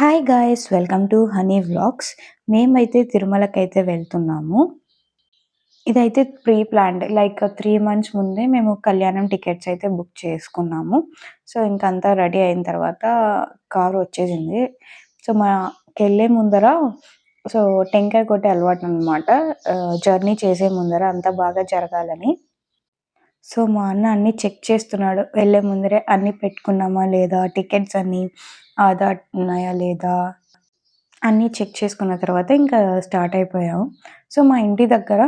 Hi guys welcome to honey vlogs మేమైతే తిరుమలకైతే వెళ్తున్నాము. ఇదైతే pre planned like three months ముందే మేము కళ్యాణం టికెట్స్ అయితే బుక్ చేసుకున్నాము. సో ఇంకంతా రెడీ అయిన తర్వాత కార్ వచ్చేసింది. సో మాకు వెళ్ళే ముందర సో టెంకాయ కొట్టే అలవాటు అనమాట జర్నీ uh, చేసే ముందర అంతా బాగా జరగాలని. సో మా అన్న అన్ని చెక్ చేస్తున్నాడు. వెళ్ళే ముందరే అన్ని పెట్టుకున్నామా లేదా? టికెట్స్ అన్నీ ఆధార్ ఉన్నాయా లేదా? అన్నీ చెక్ చేసుకున్న తర్వాత ఇంకా స్టార్ట్ అయిపోయాము. సో మా ఇంటి దగ్గర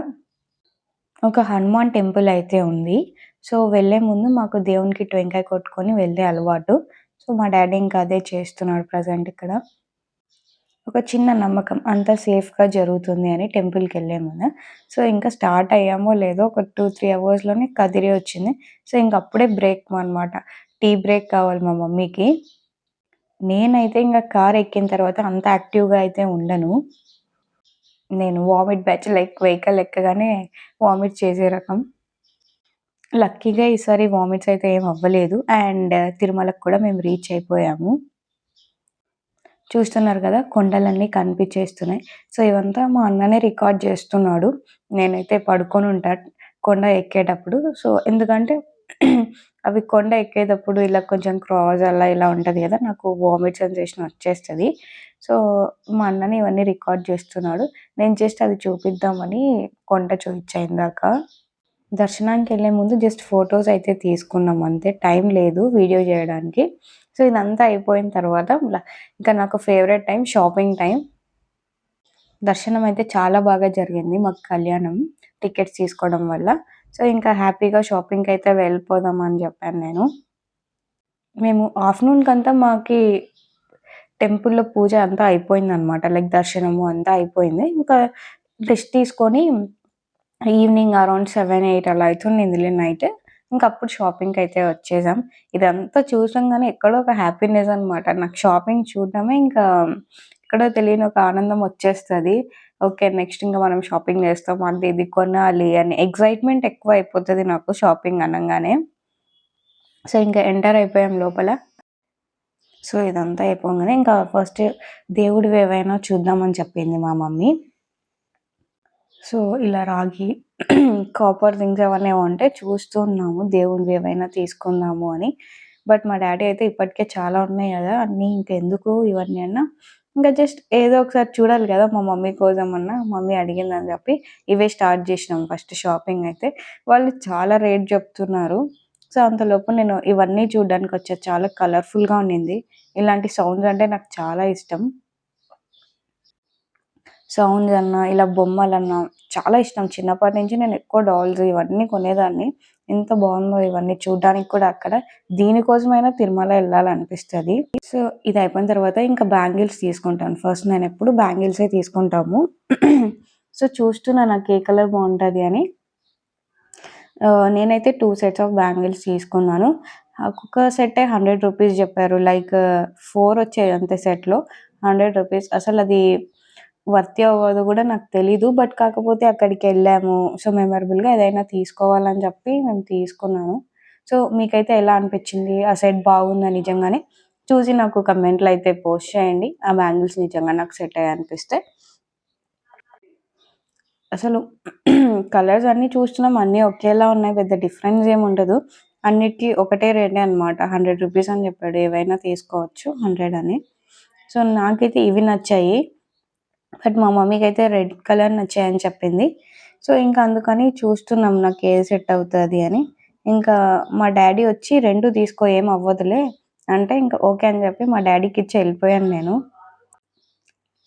ఒక హనుమాన్ టెంపుల్ అయితే ఉంది. సో వెళ్ళే ముందు మాకు దేవునికి టెంకాయ కొట్టుకొని వెళ్ళే అలవాటు. సో మా డాడీ ఇంకా అదే చేస్తున్నాడు ప్రజెంట్ ఇక్కడ. ఒక చిన్న నమ్మకం అంతా సేఫ్గా జరుగుతుంది అని టెంపుల్కి వెళ్ళే ముందు సో ఇంకా స్టార్ట్ అయ్యామో లేదో ఒక టూ త్రీ అవర్స్లోనే కదిరి వచ్చింది. సో ఇంక అప్పుడే బ్రేక్ అనమాట టీ బ్రేక్ కావాలి మా మమ్మీకి. నేనైతే ఇంకా కార్ ఎక్కిన తర్వాత అంత యాక్టివ్గా అయితే ఉండను. నేను వామిట్ బ్యాచ్ లైక్ వెహికల్ ఎక్కగానే వామిట్ చేసే రకం. లక్కీగా ఈసారి వామిట్స్ అయితే ఏం అవ్వలేదు. అండ్ తిరుమలకు కూడా మేము రీచ్ అయిపోయాము. చూస్తున్నారు కదా కొండలన్నీ కనిపించేస్తున్నాయి. సో ఇవంతా మా అన్ననే రికార్డ్ చేస్తున్నాడు. నేనైతే పడుకొని ఉంటా కొండ ఎక్కేటప్పుడు. సో ఎందుకంటే అవి కొండ ఎక్కేటప్పుడు ఇలా కొంచెం క్రాస్ అలా ఇలా ఉంటుంది కదా నాకు వామిట్ సెన్సేషన్ వచ్చేస్తుంది. సో మా అన్నని ఇవన్నీ రికార్డ్ చేస్తున్నాడు. నేను జస్ట్ అది చూపిద్దామని కొండ చూపించా ఇందాక దర్శనానికి వెళ్ళే ముందు జస్ట్ ఫొటోస్ అయితే తీసుకున్నాం అంతే. టైం లేదు వీడియో చేయడానికి. సో ఇదంతా అయిపోయిన తర్వాత ఇంకా నాకు ఫేవరెట్ టైం షాపింగ్ టైం దర్శనం అయితే చాలా బాగా జరిగింది మాకు కళ్యాణం టికెట్స్ తీసుకోవడం వల్ల. సో ఇంకా హ్యాపీగా షాపింగ్కి అయితే వెళ్ళిపోదాం అని చెప్పాను నేను. మేము ఆఫ్టర్నూన్కి అంతా మాకి టెంపుల్లో పూజ అంతా అయిపోయింది అనమాట లైక్ దర్శనము అంతా అయిపోయింది. ఇంకా రెస్ట్ తీసుకొని ఈవినింగ్ అరౌండ్ సెవెన్ ఎయిట్ అలా అవుతుంది నైట్. ఇంకా అప్పుడు షాపింగ్కి అయితే వచ్చేసాం. ఇదంతా చూసంగానే ఎక్కడో ఒక హ్యాపీనెస్ అనమాట నాకు షాపింగ్ చూడడమే ఇంకా ఎక్కడో తెలియని ఒక ఆనందం వచ్చేస్తుంది. ఓకే నెక్స్ట్ ఇంకా మనం షాపింగ్ చేస్తాం అంటే ఇది కొనాలి అని ఎగ్జైట్మెంట్ ఎక్కువ అయిపోతుంది నాకు షాపింగ్ అనగానే. సో ఇంకా ఎంటర్ అయిపోయాం లోపల. సో ఇదంతా అయిపోగానే ఇంకా ఫస్ట్ దేవుడివి ఏవైనా చూద్దామని చెప్పింది మా మమ్మీ. సో ఇలా రాగి కాపర్ థింగ్స్ అవన్నీ ఉంటే చూస్తూ ఉన్నాము. దేవుడివి ఏవైనా తీసుకుందాము అని. బట్ మా డాడీ అయితే ఇప్పటికే చాలా ఉన్నాయి కదా అన్నీ ఇంకెందుకు ఇవన్నీ అన్నా. ఇంకా జస్ట్ ఏదో ఒకసారి చూడాలి కదా మా మమ్మీ కోసం అన్న. మమ్మీ అడిగిందని చెప్పి ఇవే స్టార్ట్ చేసినాం ఫస్ట్ షాపింగ్ అయితే. వాళ్ళు చాలా రేట్ చెప్తున్నారు. సో అంతలోపు నేను ఇవన్నీ చూడడానికి వచ్చా చాలా కలర్ఫుల్గా ఉండింది. ఇలాంటి సౌండ్స్ అంటే నాకు చాలా ఇష్టం. సౌండ్స్ అన్నా ఇలా బొమ్మలన్నా చాలా ఇష్టం. చిన్నప్పటి నుంచి నేను ఎక్కువ డాల్స్ ఇవన్నీ కొనేదాన్ని. ఎంత బాగుందో ఇవన్నీ చూడడానికి కూడా అక్కడ దీనికోసమైనా తిరుమల వెళ్ళాలనిపిస్తుంది. సో ఇది అయిపోయిన తర్వాత ఇంకా బ్యాంగిల్స్ తీసుకుంటాను. ఫస్ట్ నేను ఎప్పుడు బ్యాంగిల్సే తీసుకుంటాము. సో చూస్తున్నా నాకు ఏ కలర్ బాగుంటుంది అని. నేనైతే టూ సెట్స్ ఆఫ్ బ్యాంగిల్స్ తీసుకున్నాను. ఒక్కొక్క సెట్ హండ్రెడ్ రూపీస్ చెప్పారు. లైక్ ఫోర్ వచ్చాయి అంతే సెట్లో హండ్రెడ్ రూపీస్. అసలు అది వర్తి అవ్వదు కూడా నాకు తెలీదు. బట్ కాకపోతే అక్కడికి వెళ్ళాము. సో మెమరబుల్గా ఏదైనా తీసుకోవాలని చెప్పి మేము తీసుకున్నాను సో మీకైతే ఎలా అనిపించింది? ఆ సెట్ బాగుందా నిజంగానే? చూసి నాకు కమెంట్లు అయితే పోస్ట్ చేయండి. ఆ బ్యాంగిల్స్ నిజంగా నాకు సెట్ అయ్యి అనిపిస్తే. అసలు కలర్స్ అన్నీ చూస్తున్నాం. అన్నీ ఒకేలా ఉన్నాయి. పెద్ద డిఫరెన్స్ ఏమి ఉండదు. అన్నిటికీ ఒకటే రేటే అనమాట హండ్రెడ్ రూపీస్ అని చెప్పాడు. ఏవైనా తీసుకోవచ్చు. హండ్రెడ్ అని. సో నాకైతే ఇవి నచ్చాయి. బట్ మా మమ్మీకి అయితే రెడ్ కలర్ నచ్చాయని చెప్పింది. సో ఇంకా అందుకని చూస్తున్నాం నాకు ఏది సెట్ అవుతుంది అని. ఇంకా మా డాడీ వచ్చి రెండు తీసుకో ఏం అవ్వదులే అంటే ఇంకా ఓకే అని చెప్పి మా డాడీకి ఇచ్చి వెళ్ళిపోయాను నేను.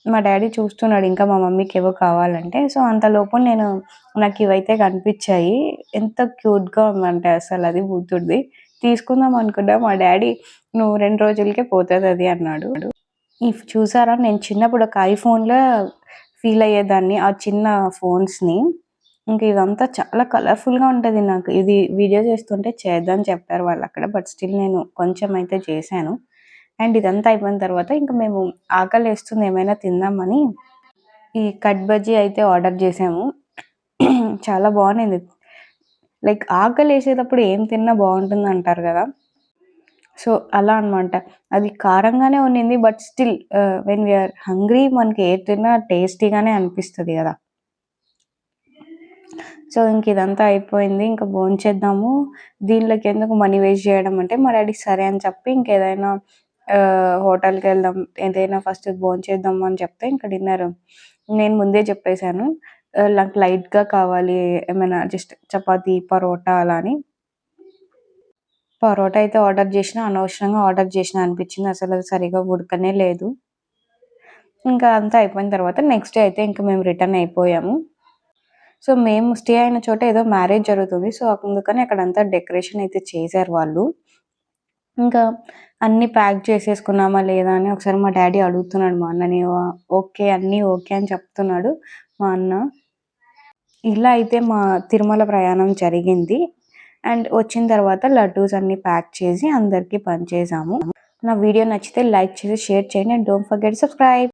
మా డాడీ చూస్తున్నాడు ఇంకా మా మమ్మీకి ఏవో కావాలంటే. సో అంతలోపు నేను నాకు ఇవైతే కనిపించాయి. ఎంత క్యూట్గా ఉందంటే అసలు అది బుద్ధుడిది. తీసుకుందాం అనుకున్నా మా డాడీ నువ్వు రెండు రోజులకే పోతుంది అది అన్నాడు. ఇఫ్ చూసారా నేను చిన్నప్పుడు ఒక ఐఫోన్లో ఫీల్ అయ్యేదాన్ని ఆ చిన్న ఫోన్స్ని. ఇంకా ఇదంతా చాలా కలర్ఫుల్గా ఉంటుంది నాకు. ఇది వీడియో చేస్తుంటే చేద్దాం చెప్పారు వాళ్ళు అక్కడ బట్ స్టిల్ నేను కొంచెం అయితే చేశాను. అండ్ ఇదంతా అయిపోయిన తర్వాత ఇంకా మేము ఆకలి వేస్తుంది ఏమైనా తిందామని ఈ కట్ బజ్జీ అయితే ఆర్డర్ చేసాము చాలా బాగుంది. లైక్ ఆకలి వేసేటప్పుడు ఏం తిన్నా బాగుంటుంది అంటారు కదా. సో, అలా అనమాట. అది కారంగానే ఉన్నింది. But still when we are hungry మనకి ఏ తిన్నా టేస్టీగానే అనిపిస్తుంది కదా సో, ఇంక ఇదంతా అయిపోయింది. ఇంకా భోంచేద్దాము. దీనిలోకి ఎందుకు మనీ వేస్ట్ చేయడం అంటే, మా డాడీ సరే అని చెప్పి ఇంకేదైనా హోటల్కి వెళ్దాం ఏదైనా ఫస్ట్ భోంచేద్దాం అని చెప్తే ఇంకా డిన్నర్ నేను ముందే చెప్పేశాను నాకు లైట్‌గా కావాలి. ఏమైనా జస్ట్ చపాతీ, పరోటా అలా అని. పరోటా అయితే ఆర్డర్ చేసిన అనవసరంగా ఆర్డర్ చేసిన అనిపించింది అసలు అది సరిగా ఉడకనే లేదు. ఇంకా అంతా అయిపోయిన తర్వాత నెక్స్ట్ డే అయితే ఇంక మేము రిటర్న్ అయిపోయాము. సో, మేము స్టే అయిన చోట ఏదో మ్యారేజ్ జరుగుతుంది. సో, అందుకని అక్కడంతా డెకరేషన్ అయితే చేశారు వాళ్ళు. ఇంకా అన్నీ ప్యాక్ చేసేసుకున్నామా లేదా అని ఒకసారి మా డాడీ అడుగుతున్నాడు మా అన్నని. ఓకే. అన్నీ ఓకే అని చెప్తున్నాడు మా అన్న. ఇలా అయితే మా తిరుమల ప్రయాణం జరిగింది. అండ్ వచ్చిన తర్వాత లడ్డూస్ అన్ని ప్యాక్ చేసి అందరికీ పంచేసాము. నా వీడియో నచ్చితే లైక్ చేసి, షేర్ చేయండి. And don't forget subscribe.